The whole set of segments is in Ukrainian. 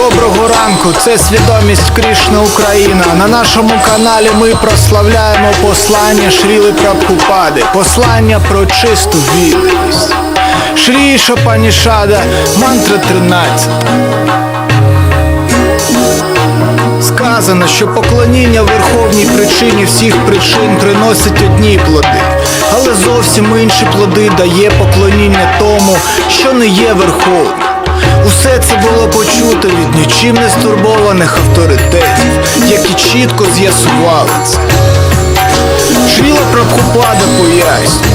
Доброго ранку, це свідомість Крішна Україна. На нашому каналі ми прославляємо послання Шріли Прабхупади, послання про чисту відданість. Шрі Шапанішада, мантра 13. Сказано, що поклоніння верховній причині всіх причин приносить одні плоди, але зовсім інші плоди дає поклоніння тому, що не є верховним. Усе це було почуто від нічим не стурбованих авторитетів, які чітко з'ясували це. Шріла Прабхупада пояснює,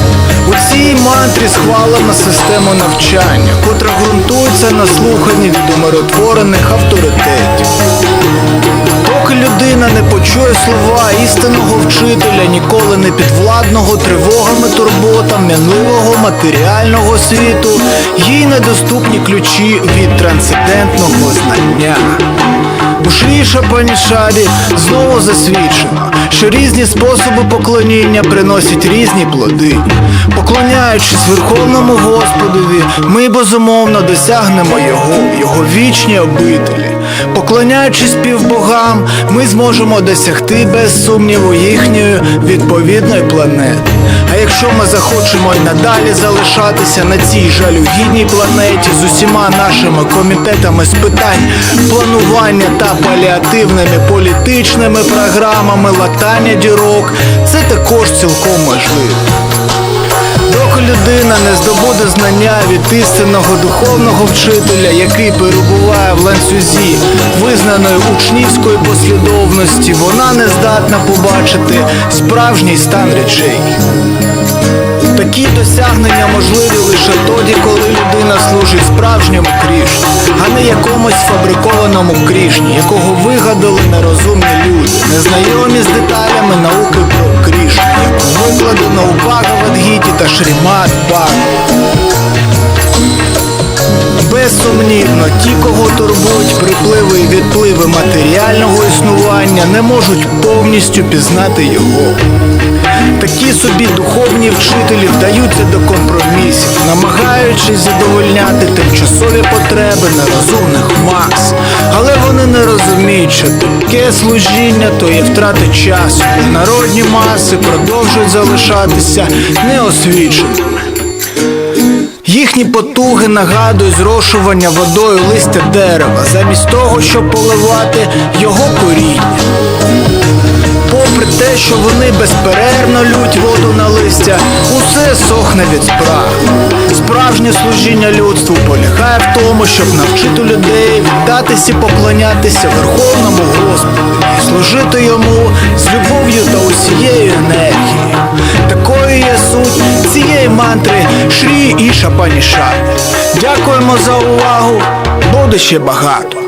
у цій мантрі схвалена система навчання, котра ґрунтується на слуханні від умиротворених авторитетів. Поки людина не почує слова істинного вчителя, ніколи не підвладного тривогами, турботам, мінливого матеріального світу, їй недоступні ключі від трансцендентного знання. У Шрі Шапанішаді знову засвідчено, що різні способи поклоніння приносять різні плоди. Поклоняючись Верховному Господові, ми безумовно досягнемо Його, Його вічні обителі. Поклоняючись півбогам, ми зможемо досягти без сумніву їхньої відповідної планети. Якщо ми захочемо й надалі залишатися на цій жалюгідній планеті з усіма нашими комітетами з питань планування та паліативними політичними програмами латання дірок, це також цілком можливо. Доки людина не здобуде знання від істинного духовного вчителя, який перебуває в ланцюзі визнаної учнівської послідовності, вона не здатна побачити справжній стан речей. Такі досягнення можливі лише тоді, коли людина служить справжньому Крішні, а не якомусь фабрикованому Крішні, якого вигадали нерозумні люди, незнайомі з деталями науки про Крішну, яку викладено у Багавадгіті та Шрімат Безсумнівно, ті, кого турбують припливи і відпливи матеріального існування, не можуть повністю пізнати його. Такі собі духовні вчителі вдаються до компромісів, намагаючись задовольняти тимчасові потреби нерозумних мас. Але вони не розуміють, що таке служіння то є втрати часу, і народні маси продовжують залишатися неосвіченими. Їхні потуги нагадують зрошування водою листя дерева, замість того, щоб поливати його коріння. Попри те, що вони безперервно лють воду на листя, усе сохне від спраг. Справжнє служіння людству полягає в тому, щоб навчити людей віддатись і поклонятися Верховному Господу служити йому з любов'ю та усією енергією. Такою є суть цієї мантри Шрі і Шапаніша. Дякуємо за увагу. Буде ще багато.